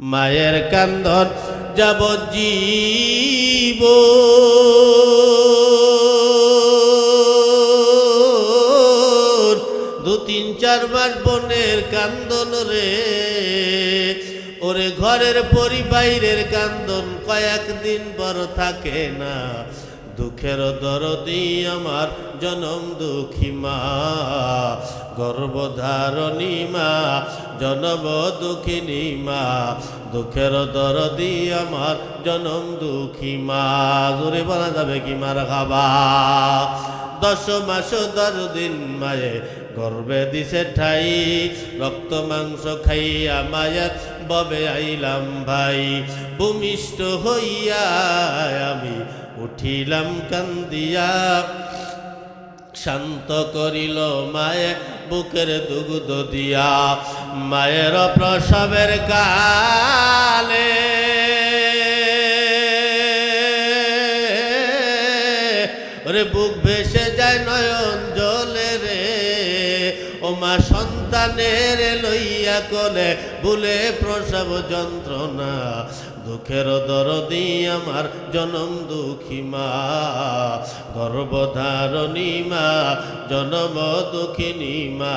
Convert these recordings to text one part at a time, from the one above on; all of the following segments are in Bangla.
মায়ের কান্দন যাব জীব। দু তিন চার মাস বোনের কান্দন রে, ওরে ঘরের পরিবাইরের কান্দন কয়েকদিন পর থাকে না। দুঃখের দরদি আমার জনম দুঃখী মা। গর্ভধারণী মা, জনম দুঃখিনী মা। দুঃখের দরদি আমার জনম দুঃখী মা। জোরে বলা যাবে কি মার খাবা? দশ মাস দশ দিন মায়ে গর্বে দিছে ঠাই। রক্ত মাংস খাইয়া মায়ের ববে আইলাম ভাই। ভূমিষ্ঠ হইয়া আমি উঠিলাম কান্দিয়া, শান্ত করিল মায়ে বুকের দুগ্ধ দিয়া। মায়ের প্রসবের কালে ওরে বুক ভেসে যায় নয়ন জলে রে। ও মা সন্তানের লইয়া কলে ভুলে প্রসব যন্ত্রণা। দুঃখের দরদি আমার জনম দুঃখী মা। গর্ভধারণী মা, জনম দুঃখিনী মা।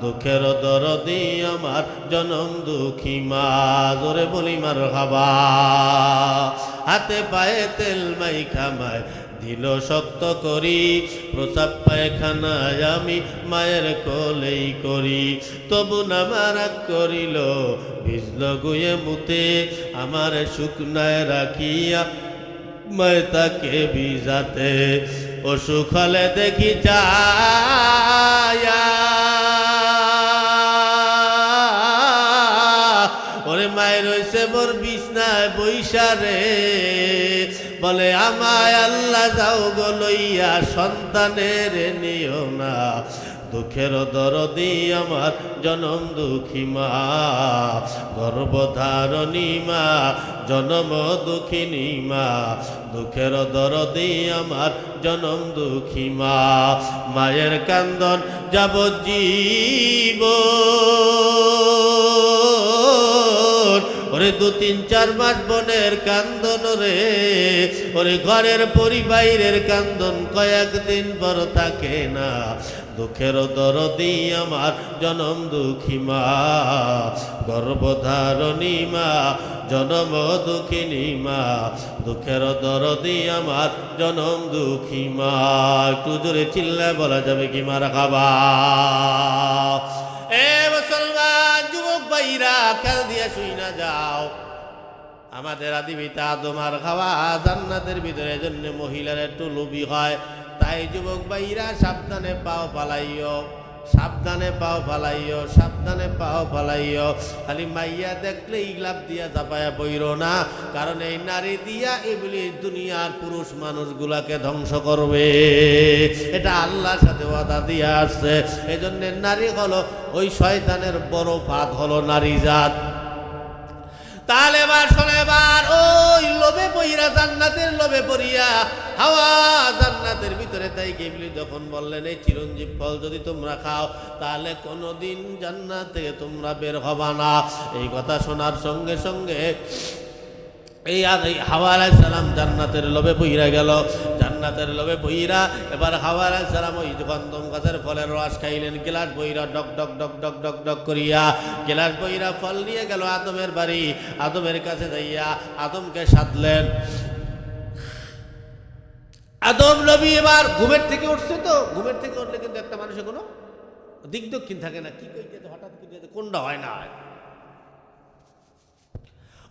দুঃখের দরদি আমার জনম দুঃখী মা। জোরে বলি মার হাবা হাতে পায়ে তেল মাই খামায় দিল শক্ত করি, প্রসাব পায়খানায় আমি মায়ের কোলেই করি। তবু নামারাক করিল, ভিজল গুয়ে মুতে আমার শুকনায় রাখিয়া মায় তাকে ভিজাতে। অসুখ হলে দেখি চায়া ওরে মায়ের রয়েছে মোর বিছনায় বৈশা রে। বলে, আমায় আল্লাহ যাও গো সন্তানের নিও না। দুঃখের দরদি আমার, জনম দুঃখী মা। গর্ভধারণী মা, জনম দুঃখিনী মা। দুঃখের দরদি আমার, জনম দুঃখী মা। মায়ের কান্দন যাব জীব ওরে দু তিন চার মাস বনের কান্দন রে, ওরে ঘরের পরিবারের কান্দন কয়েকদিন পর থাকে না। দুঃখের দরদি আমার জনম দুঃখী মা, গর্ভধারণী মা, জনম দুঃখিনী মা। দুঃখের দরদি আমার জনম দুঃখী মা। একটু জোরে চিল্লায় বলা যাবে কি মারা খাবা? যুবক ভাইরা খেল দিয়ে শুই না যাও। আমাদের আদি পিতা তোমার খাওয়া জান্নাতের ভিতরে জন্য মহিলার একটু লোভী হয়। তাই যুবক ভাইরা সাবধানে পাও পালাইও। সাবধানে পাও ফালাইও সাবধানে পাও ফালাইও খালি মাইয়া দেখলে ইগলাপ দিয়া চাপায়া বইর না, কারণ এই নারী দিয়া এগুলি দুনিয়ার পুরুষ মানুষগুলাকে ধ্বংস করবে। এটা আল্লাহর সাথে ওয়াদা দিয়া আসছে। এই জন্যে নারী হলো ওই শয়তানের বড় ফাঁদ হলো নারী জাত। তাহলে এবার শোনো, এবার ওই লোভে পইরা জান্নাতের লোভে পড়িয়া হাওয়া জান্নাতের ভিতরে তাই গেবলি যখন বললেন, এই চিরঞ্জীব ফল যদি তোমরা খাও, তাহলে কোনোদিন জান্নাত থেকে তোমরা বের হবা না। এই কথা শোনার সঙ্গে সঙ্গে এই হাওয়া আলাই সালাম জান্নাতের লোভে বইরা গেল। জান্নাতের লোভে বইরা এবার হাওয়া সালাম ওই গন্ধম গাছের ফলের রস খাইলেন। গেলাস বইরা ডক ডক ডক ডক ডক ডক করিয়া গেলাস বইরা ফল নিয়ে গেল আদমের বাড়ি। আদমের কাছে যাইয়া আদমকে সাধলেন। আদম নবী এবার ঘুমের থেকে উঠছে তো। ঘুমের থেকে উঠলে কিন্তু একটা মানুষের কোনো দিক দক্ষিণ থাকে না। কি কইতে হঠাৎ কোনটা হয় না হয়।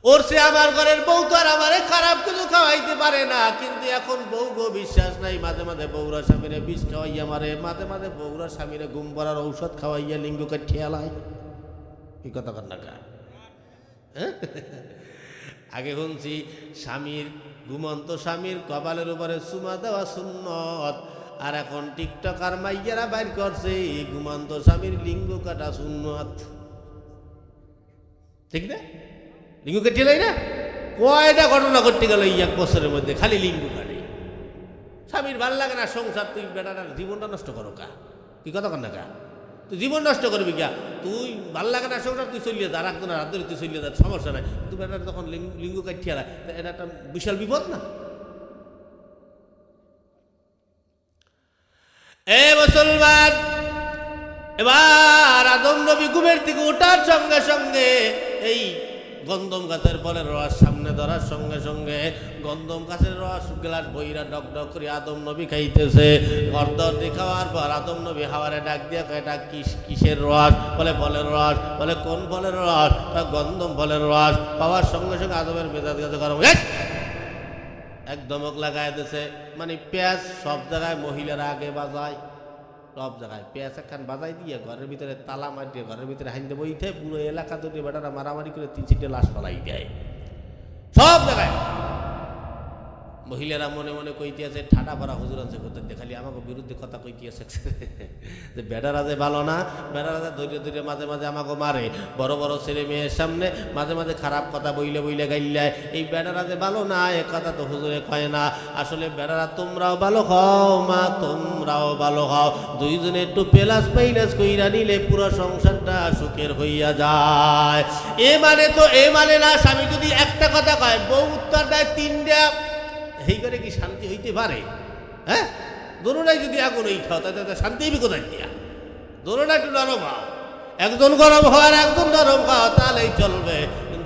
ওর সে আমার ঘরের বউ তো আর আমারে খারাপ কিছু খাওয়াইতে পারে না। কিন্তু এখন বউ গো বিশ্বাস নাই, মাঝে মাঝে বউরা স্বামীরে বিষ খাওয়াইয়া মারে, মাঝে মাঝে বউরা স্বামীরে ঘুম পড়ার ঔষধ খাওয়াইয়া লিঙ্গকে ঠেলায় এই কথা না হ্যাঁ? আগে শুনছি, স্বামীর ঘুমন্ত স্বামীর কপালের উপরে সুমা দেওয়া সুন্নত, আর এখন টিকটক আর মাইয়ারা বাইর করছে ঘুমন্ত স্বামীর লিঙ্গ কাটা সুন্নত। ঠিক না? লিঙ্গ কেটে লাই না? কয়টা ঘটনা করতে গেল এই এক বছরের মধ্যে? খালি লিঙ্গ কাটে। স্বামীর ভালো লাগে না, সংসার তুই বেটাটার জীবনটা নষ্ট করো কা। কি কথা কর না কা? তুই জীবন নষ্ট করবি কিয়া তুই ভালো লাগে না সংসার, তুই চলিয়ে যা একজনের হাত ধরে তুই চলিয়ে যা, সমস্যা নাই। তুমি এটা তখন লিঙ্গ কাটিয়ে রাখ এটা একটা বিশাল বিপদ না? এ মুসলমান, এবার আদম নবী ঘুমের থেকে ওঠার সঙ্গে সঙ্গে এই গন্ধম গাছের ফলের রস, সামনে ধরার সঙ্গে সঙ্গে গন্ধম গাছের রস, গ্লাস বইরা ডক ডক করে আদম নবী খাইতেছে। অর্ধি খাওয়ার পর আদম নবী হাওয়ারে ডাক দিয়ে এটা কিস, কিসের রস? বলে, ফলের রস। বলে, কোন ফলের রস? গন্ধম ফলের রস পাওয়ার সঙ্গে সঙ্গে আদমের মেজাজ গেছে গরম! এক ধমক লাগাই মানে পেঁয়াজ সব জায়গায় মহিলারা আগে বাজায়। সব জায়গায় পেঁয়াজ একখান বাজাই দিয়ে ঘরের ভিতরে তালা মারিয়ে ঘরের ভিতরে হাইন্দে বইতে পুরো এলাকা যদি বেটারা মারামারি করে তিন চারটে লাশ পালাই দেয়। সব জায়গায়। মহিলারা মনে মনে কইতে আছে ঠাডা পাড়া হুজুর আছে কোথায় দেখালি আমাকে বিরুদ্ধে কথা কইতে আছে। যে বেটারা যে ভালো না বেটারা যে ধৈর্য ধৈর্য মাঝে মাঝে আমাকে মারে। বড় বড় ছেলে মেয়ের সামনে মাঝে মাঝে খারাপ কথা বইলে বইলে গাইলায় এই বেটারা যে ভালো না, এ কথা তো হুজুরে কয় না। আসলে বেটারা তোমরাও ভালো হও মা, তোমরাও ভালো হও। দুইজনে একটু পেলাস পাইলাস কইরা নিলে পুরো সংসারটা সুখের হইয়া যায়। এ মানে তো, এ মানে না, স্বামী যদি একটা কথা কয়, বউ উত্তর দেয় তিনটা। এই করে কি শান্তি হইতে পারে? হ্যাঁ? দোনোটাই যদি আগুন এই খাও তাতে শান্তি হইবে কোথায় দিয়া দোনোটা একটু নরম হও। একজন গরম হওয়ার একজন নরম খাও তাহলেই চলবে।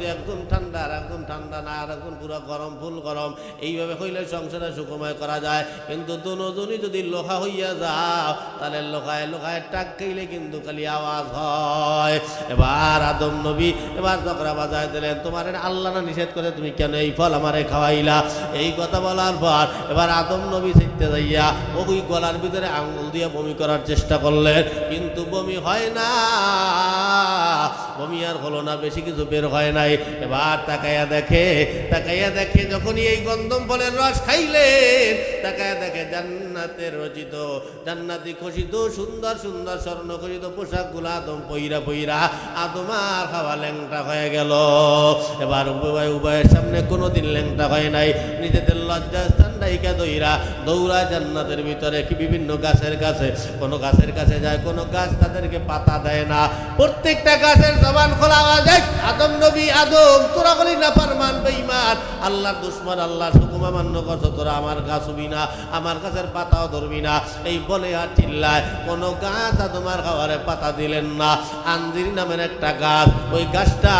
কিন্তু একজন ঠান্ডা আর একজন ঠান্ডা না, আর একজন পুরো গরম, ফুল গরম, এইভাবে হইলে সংসারে সুখময় করা যায়। কিন্তু দুজনই যদি লোহা হইয়া যাও, তাহলে লোহায় লোহায় টাক খাইলে কিন্তু খালি আওয়াজ হয়। এবার আদম নবী, এবার জকরা বাজায় দিলেন, তোমার আল্লাহ না নিষেধ করে তুমি কেন এই ফল আমারে খাওয়াইলা? এই কথা বলার পর এবার আদম নবী শিখতে যাইয়া ওই গলার ভিতরে আঙুল দিয়ে বমি করার চেষ্টা করলেন। কিন্তু বমি হয় না। বমি আর হলো না, বেশি কিছু বের হয় নাই। এবার তাকাইয়া দেখে তাকাইয়া দেখে যখনই এই গন্ধম ফলের রস খাইলেন তাকাইয়া দেখে জান্নাতের রচিত, জান্নাতি খসিত, সুন্দর সুন্দর স্বর্ণ খসিত পোশাকগুলো আদম পইরা পইরা আদম আর খাওয়া ল্যাংটা হয়ে গেল। এবার উভয় উভয়ের সামনে কোনোদিন ল্যাংটা হয় নাই। নিজেদের লজ্জা স্থান ডাইকা দইরা, দৌড়া জান্নাতের ভিতরে কি বিভিন্ন গাছের কাছে, কোনো গাছের কাছে যায়, কোনো গাছ তাদেরকে পাতা দেয় না। প্রত্যেকটা গাছের জবান খোলা আওয়াজ আদম নবী আদম, তোরা বলি না পারমান বেঈমান। আল্লাহর দুশ্মন, আল্লাহর হুকুম মান্য করছ, তোরা আমার গাছ হবি না, আমার গাছের পাতাও ধরবি না। এই বলে আর চিল্লায়, কোনো গাছ তোমার খাবারে পাতা দিলেন না। আঞ্জির নামের একটা গাছ, ওই গাছটা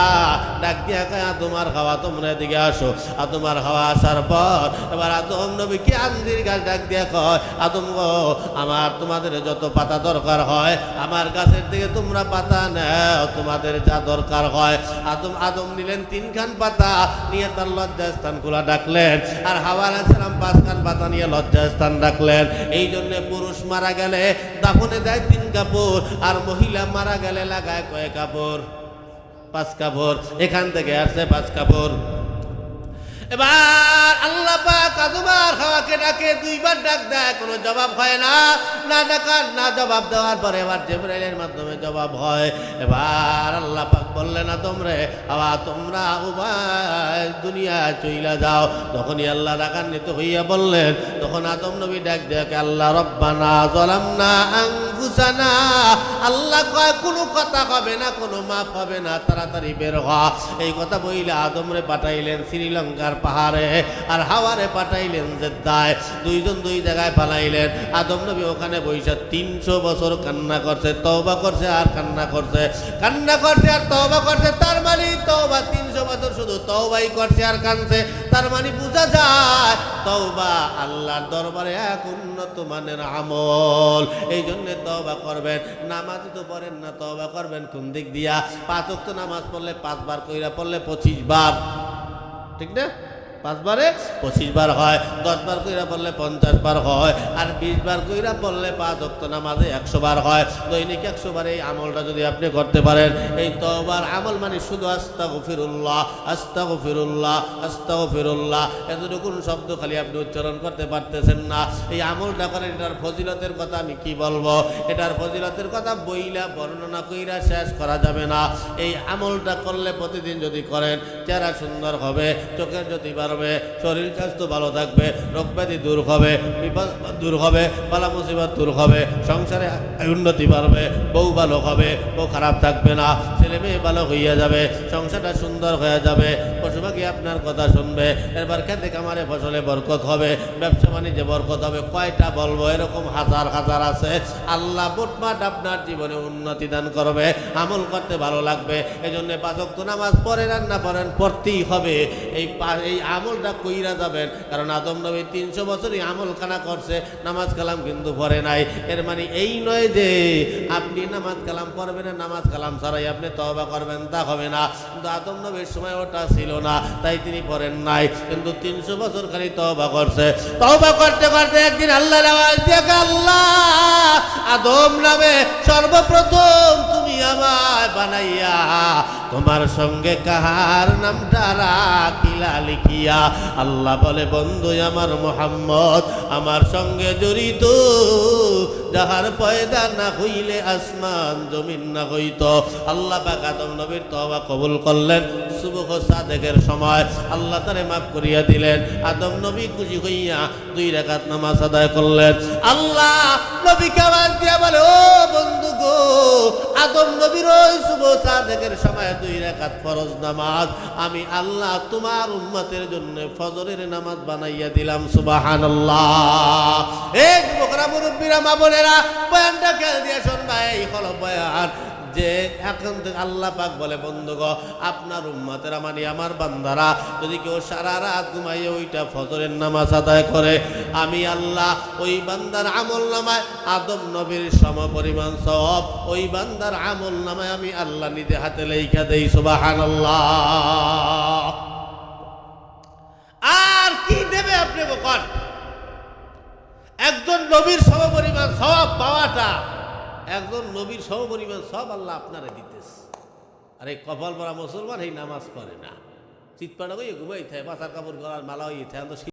ডাক দিয়া কয় তোমার খাওয়া তোমরা এদিকে আসো। আর তোমার খাওয়া আসার পর, এবার আদম নবী কি আঞ্জির গাছ ডাক দিয়া কয় আদম আমার তোমাদের যত পাতা দরকার হয়, আমার গাছের দিকে তোমরা পাতা নেও, তোমাদের যা দরকার হয়। আদম আদম নিলেন তিনখান পাতা, নিয়ে তার লজ্জাস্থান খোলা ডাকলেন। আর হাওয়া আলাইসালাম পাঁচখান পাতা নিয়ে লজ্জাস্থান ডাকলেন। এই জন্যে পুরুষ মারা গেলে দাফনে দেয় তিন কাপড়, আর মহিলা মারা গেলে লাগায় কয়েক কাপড়? পাঁচ কাপড়। এখান থেকে আসছে পাঁচ কাপড়। এবার আল্লাহ ডাকে, দুইবার ডাক জবাব হয় না। না না জবাব দেওয়ার পরে মাধ্যমে জবাব হয়। এবার আল্লাহ পাক রে আবা তোমরা উভয় দুনিয়া চইলা যাও। যখনই আল্লাহ রাগান্বিত হইয়া বললেন, তখন আদম নবী ডাক দেখে আল্লাহ, রব্বানা জলামনা আংফুসানা আল্লাহ কয়, কোনো কথা হবে না, কোনো মাপ হবে না, তাড়াতাড়ি বের হওয়া এই কথা বইলে আদমরে পাঠাইলেন শ্রীলঙ্কার পাহাড়ে আর হাওয়ারে পাঠাইলেন জেদ্দায়। দুইজন দুই জায়গায় পালাইলেন। আদম নবী ওখানে বৈশা তিনশো বছর কান্না করছে, তওবা করছে আর কান্না করছে। কান্না করছে আর তওবা করছে, তার মানে তওবা তিনশো বছর শুধু তওবাই করছে আর কানছে তার মানে বোঝা যায়, তওবা আল্লাহর দরবারে এক উন্নত মানের আমল। এই জন্য তওবা করবেন, নামাজ তো পড়েন না তবা করবেন কোন দিক দিয়া? পাঁচ তো নামাজ পড়লে পাঁচবার কইরা পড়লে পঁচিশ বার। ঠিক না? পাঁচবারে পঁচিশ বার হয় দশ বার কইরা পড়লে পঞ্চাশ বার হয়, আর বিশ বার কইরা পড়লে পাঁচ অক্ত নামাজে একশো বার হয়। দৈনিক একশো বার এই আমলটা যদি আপনি করতে পারেন, এই তবার আমল মানে শুধু আস্তা গফিরুল্লাহ আস্তা গফিরুল্লাহ আস্তা গফিরুল্লাহ এতটুকু শব্দ খালি আপনি উচ্চারণ করতে পারতেছেন না। এই আমলটা করেন, এটার ফজিলতের কথা আমি কি বলব? এটার ফজিলতের কথা বইলা বর্ণনা কইরা শেষ করা যাবে না। এই আমলটা করলে প্রতিদিন যদি করেন, চেহারা সুন্দর হবে, চোখের যদি বার পারবে শরীর স্বাস্থ্য ভালো থাকবে, রোগ ব্যাধি দূর হবে, বিপদ দূর হবে পালা মুসিবত দূর হবে, সংসারে উন্নতি পারবে বউ ভালো হবে, বউ খারাপ থাকবে না, ছেলে মেয়ে ভালো হইয়া যাবে, সংসারটা সুন্দর হয়ে যাবে পশু পাখি আপনার কথা শুনবে এবার খেতে কামারে ফসলে বরকত হবে, ব্যবসা বাণিজ্যে বরকত হবে, কয়টা বলব, এরকম হাজার হাজার আছে। আল্লাহ বুটমাট আপনার জীবনে উন্নতি দান করবে, আমল করতে ভালো লাগবে এই জন্য পাঁচক্ত নামাজ পড়ে, রান্না পড়েন পড়তেই হবে। এই এই আমলটা কইরা যাবেন। কারণ আদম নবী তিনশো বছরই আমল খানা করছে, নামাজ কালাম কিন্তু পড়ে নাই। এর মানে এই নয় যে, আপনি নামাজ কালাম পড়বেন নামাজ কালাম ছাড়াই আপনি তবা করবেন, তা হবে না। কিন্তু আদম নবীর সময় ওটা ছিল না, তাই তিনি পড়েন নাই। কিন্তু তিনশো বছর খালি তবা করছে। তবা করতে করতে একদিন আল্লাহ আল্লাহ, আদম নামে সর্বপ্রথম তুমি আমায় বানাইয়া তোমার সঙ্গে কাহার নামটা রাখিলা লিখিয়া? আল্লাহ বলে বন্ধু আমার মোহাম্মদ, আমার সঙ্গে জড়িত। যাহার পয়দা না হইলে আসমান জমিন না হইত। আল্লাহ পাক নবীর তওবা কবুল করলেন। সুবহ সাদেকের সময় আল্লাহ তারে মাফ করিয়া দিলেন। আদম নবী খুশি হইয়া দুই রাকাত নামাজ আদায় করলেন। আল্লাহ নবীকে আওয়াজ দিয়া বলে, ও বন্ধু গো, আদম নবীর ওই শুভ সাদেকের সময় দুই রাকাত ফরজ নামাজ। আমি আল্লাহ তোমার উম্মতের জন্য ফজরের নামাজ বানাইয়া দিলাম, সুবহানাল্লাহ। এই যুবকরা মুরব্বীরা, মা বোনেরা, বয়ানটা খেয়াল দিয়ে শুনবা এই হলো বয়ান। যে এখন থেকে আল্লাহ পাক বলে, বন্ধুগ, আপনার উম্মতেরা মানে আমার বান্দারা, যদি কেউ সারা রাত ঘুমাইয়ে ওইটা ফজরের নামাজ আদায় করে, আমি আল্লাহ ওই বান্দার আমল নামায় আদম নবীর সম পরিমাণ সব ওই বান্দার আমল নামায় আমি আল্লাহ নিজে হাতে লেখা দেই সুবাহান আর কি দেবে আপনি বকন একজন নবীর সমপরিমাণ সব পাওয়াটা একজন নবীর সমপরিমাণ সব আল্লাহ আপনারা দিতেছে। আর এই কপাল পরা মুসলমান এই নামাজ পড়ে না। চিৎপাটা হয়ে ঘুমাই থাকে মাথার কাপড় গলার মালা হয়ে থাকে